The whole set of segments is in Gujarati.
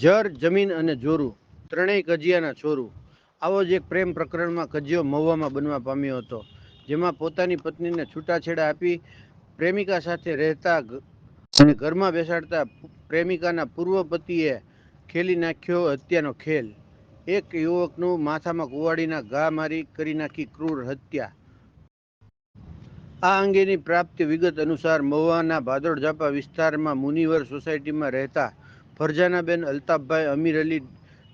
જર જમીન અને જોરું, ત્રણેય કજિયાના છોરું. આવો જ એક પ્રેમ પ્રકરણમાં કજિયો મહુવામાં બનવા પામ્યો હતો, જેમાં પોતાની પત્નીને છૂટાછેડા આપી પ્રેમિકા સાથે રહેતા અને ઘરમાં બેસાડતા પ્રેમિકાના પૂર્વ પતિએ ખેલી નાખ્યો હત્યાનો ખેલ. એક યુવકનું માથામાં કુવાડીના ઘા મારી કરી નાખી ક્રૂર હત્યા. આ અંગેની પ્રાપ્ત વિગત અનુસાર મહુવાના ભાદોડ ઝાપા વિસ્તારમાં મુનિવર સોસાયટીમાં રહેતા ફરજાનાબેન અલ્તાફભાઈ અમીર અલી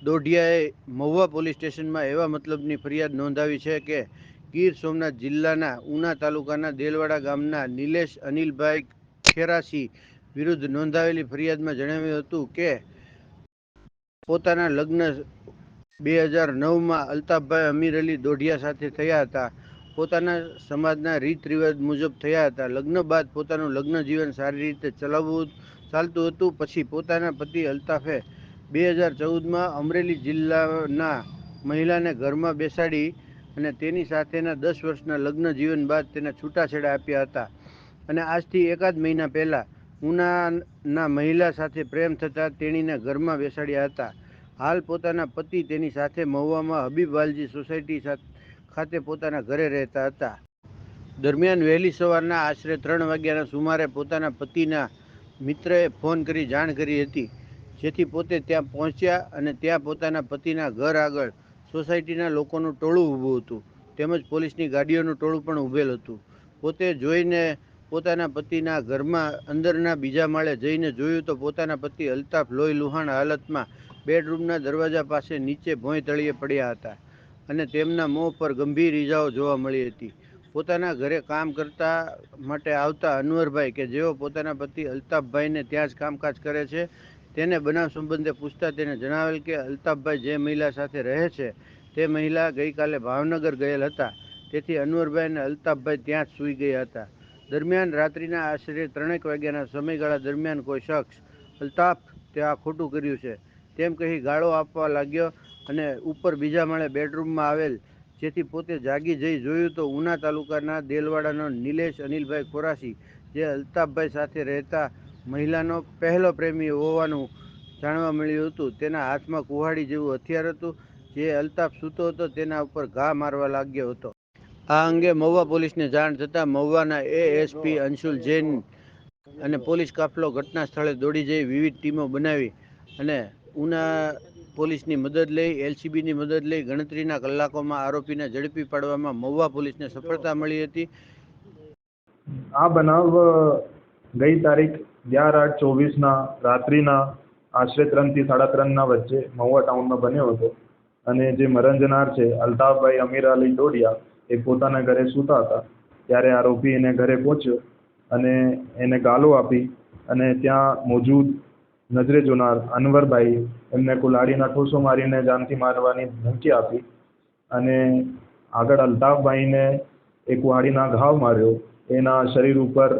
દોઢિયાએ મહુવા પોલીસ સ્ટેશનમાં એવા મતલબની ફરિયાદ નોંધાવી છે કે ગીર સોમનાથ જિલ્લાના ઉના તાલુકાના દેલવાડા ગામના નિલેશ અનિલભાઈ ખેરાસી વિરુદ્ધ નોંધાવેલી ફરિયાદમાં જણાવ્યું હતું કે પોતાના લગ્ન બે હજાર નવમાં અલ્તાફભાઈ અમીર અલી દોઢિયા સાથે થયા હતા. પોતાના સમાજના રીત રિવાજ મુજબ થયા હતા. લગ્ન બાદ પોતાનું લગ્ન જીવન સારી રીતે ચલાવવું ચાલતું હતું. પછી પોતાના પતિ અલ્તાફે બે હજાર ચૌદમાં અમરેલી જિલ્લાના મહિલાને ઘરમાં બેસાડી અને તેની સાથેના દસ વર્ષના લગ્ન જીવન બાદ તેને છૂટાછેડા આપ્યા હતા. અને આજથી એકાદ મહિના પહેલાં ઉનાના મહિલા સાથે પ્રેમ થતાં તેણીને ઘરમાં બેસાડ્યા હતા. હાલ પોતાના પતિ તેની સાથે મહુવામાં હબીબ વાલજી સોસાયટી ખાતે પોતાના ઘરે રહેતા હતા. દરમિયાન વહેલી સવારના આશરે ત્રણ વાગ્યાના સુમારે પોતાના પતિના મિત્રએ ફોન કરી જાણ કરી હતી, જેથી પોતે ત્યાં પહોંચ્યા અને ત્યાં પોતાના પતિના ઘર આગળ સોસાયટીના લોકોનું ટોળું ઊભું હતું. તેમજ પોલીસની ગાડીઓનું ટોળું પણ ઊભેલ હતું. પોતે જોઈને પોતાના પતિના ઘરમાં અંદરના બીજા માળે જઈને જોયું તો પોતાના પતિ અલ્તાફ લોહી લુહાણ હાલતમાં બેડરૂમના દરવાજા પાસે નીચે ભોંય તળિયે પડ્યા હતા. અને તેમના મોં પર ગંભીર ઈજાઓ જોવા મળી હતી. પોતાના ઘરે કામ કરતા માટે આવતા અનવરભાઈ કે જેઓ પોતાના પતિ અલ્તાફભાઈને ત્યાં જ કામકાજ કરે છે, તેને બનાવ સંબંધે પૂછતા તેને જણાવેલ કે અલ્તાફભાઈ જે મહિલા સાથે રહે છે, તે મહિલા ગઈકાલે ભાવનગર ગયેલ હતા. તેથી અનવરભાઈ અને અલ્તાફભાઈ ત્યાં જ સૂઈ ગયા હતા. દરમિયાન રાત્રિના આશરે ત્રણેક વાગ્યાના સમયગાળા દરમિયાન કોઈ શખ્સ, અલ્તાફ, તે આ ખોટું કર્યું છે. તેમ કહી ગાળો આપવા લાગ્યો અને ઉપર બીજા માળે બેડરૂમમાં આવેલ, જેથી પોતે જાગી જઈ જોયું તો ઉના તાલુકાના દેલવાડાનો નિલેશ અનિલભાઈ ખોરાસી, જે અલ્તાફભાઈ સાથે રહેતા મહિલાનો પહેલો પ્રેમી હોવાનું જાણવા મળ્યું હતું. તેના હાથમાં કુહાડી જેવું હથિયાર હતું, જે અલ્તાફ સૂતો હતો, તેના ઉપર ઘા મારવા લાગ્યો હતો. આ અંગે મહુવા પોલીસને જાણ થતાં મહુવાના એએસપી અંશુલ જૈન અને પોલીસ કાફલો ઘટના સ્થળે દોડી જઈ વિવિધ ટીમો બનાવી અને ઉના પોલીસની મદદ લઈ, એલસીબીની મદદ લઈ ગણતરીના કલાકોમાં આરોપીને ઝડપી પાડવામાં મહુવા પોલીસને સફળતા મળી હતી. આ બનાવ ગઈ તારીખ અગિયાર આઠ ચોવીસના રાત્રિના આશરે ત્રણથી સાડા ત્રણના વચ્ચે મહુવા ટાઉનમાં બન્યો હતો. અને જે મરણ જનાર છે, અલ્તાફભાઈ અમીર અલી ડોડિયા, એ પોતાના ઘરે સૂતા હતા. ત્યારે આરોપી એને ઘરે પહોંચ્યો અને એને ગાલો આપી અને ત્યાં મોજૂદ નજરે જોનાર અનવરભાઈ એમને કુલાડીના ઠોસો મારીને જાનથી મારવાની ધમકી આપી અને આગળ અલ્તાફભાઈને એક વાડીના ઘાવ માર્યો. એના શરીર ઉપર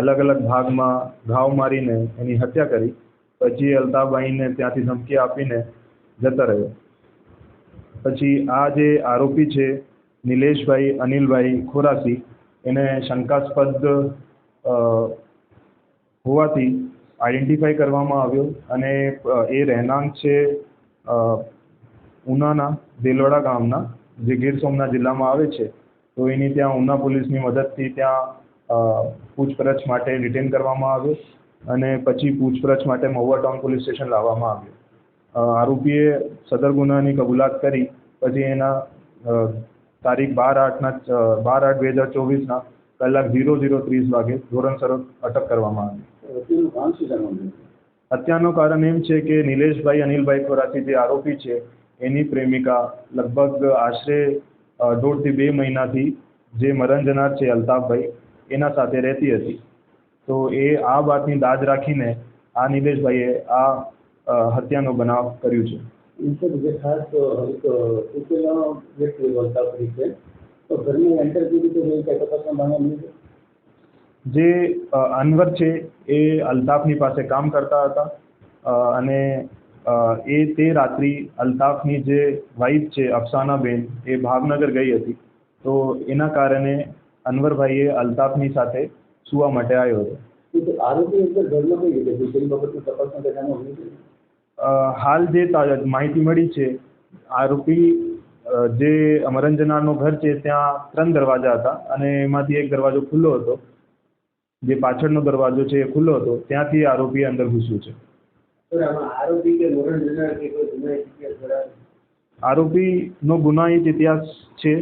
અલગ અલગ ભાગમાં ઘાવ મારીને એની હત્યા કરી. પછી અલ્તાફભાઈને ત્યાંથી ધમકી આપીને જતા રહ્યો. પછી આ જે આરોપી છે, નિલેશભાઈ, અનિલભાઈ ખોરાસી, એને શંકાસ્પદ હોવાથી આઈડેન્ટિફાઈ કરવામાં આવ્યો અને એ રહેણાંક છે ઉનાના, દેલવાડા ગામના, જે ગીર સોમનાથ જિલ્લામાં આવે છે, તો એની ત્યાં ઉના પોલીસની મદદથી ત્યાં પૂછપરછ માટે ડિટેન કરવામાં આવ્યો અને પછી પૂછપરછ માટે મહુવા ટાઉન પોલીસ સ્ટેશન લાવવામાં આવ્યો. આરોપીએ સદર ગુનાની કબૂલાત કરી, પછી એના તારીખ બાર આઠના બાર આઠ બે હજાર ચોવીસના કલાક ઝીરો ઝીરો ત્રીસ વાગે ધોરણસર અટક કરવામાં આવી. હત્યાનું કારણ એમ છે કે નિલેશભાઈ અનિલભાઈ ખોરાથી જે આરોપી છે એની પ્રેમિકા લગભગ આશરે દોઢથી બે મહિનાથી જે મરણ જનાર છે અલ્તાફભાઈ એના સાથે રહેતી હતી. તો એ આ વાતની દાદ રાખીને આ નિલેશભાઈએ આ હત્યાનો બનાવ કર્યો છે. જે ખાસ છે. ઘરની એન્ટર જે અનવર છે એ અલ્તાફની પાસે કામ કરતા હતા. અને એ તે રાત્રિ અલ્તાફની જે વાઈફ છે અફસાનાબેન એ ભાવનગર ગઈ હતી. તો એના કારણે અનવરભાઈએ અલ્તાફની સાથે સુવા માટે આવ્યો હતો. હાલ જે માહિતી મળી છે આરોપી જે અમરંજનાનો ઘર છે ત્યાં ત્રણ દરવાજા હતા. અને એમાંથી એક દરવાજો ખુલ્લો હતો. જે પાછળનો દરવાજો છે એ ખુલ્લો હતો ત્યાંથી આરોપી અંદર ઘૂસ્યું છે. આરોપીનો ગુનાહિત ઇતિહાસ છે.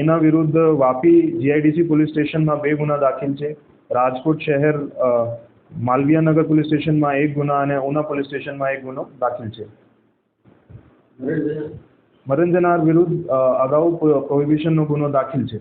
એના વિરુદ્ધ વાપી જીઆઈડીસી પોલીસ સ્ટેશનમાં બે ગુના દાખલ છે. રાજકોટ શહેર માલવીયાનગર પોલીસ સ્ટેશનમાં એક ગુના અને ઉના પોલીસ સ્ટેશનમાં એક ગુનો દાખલ છે. મરણ જનાર? વિરુદ્ધ અગાઉ પ્રોહિબિશનનો ગુનો દાખલ છે.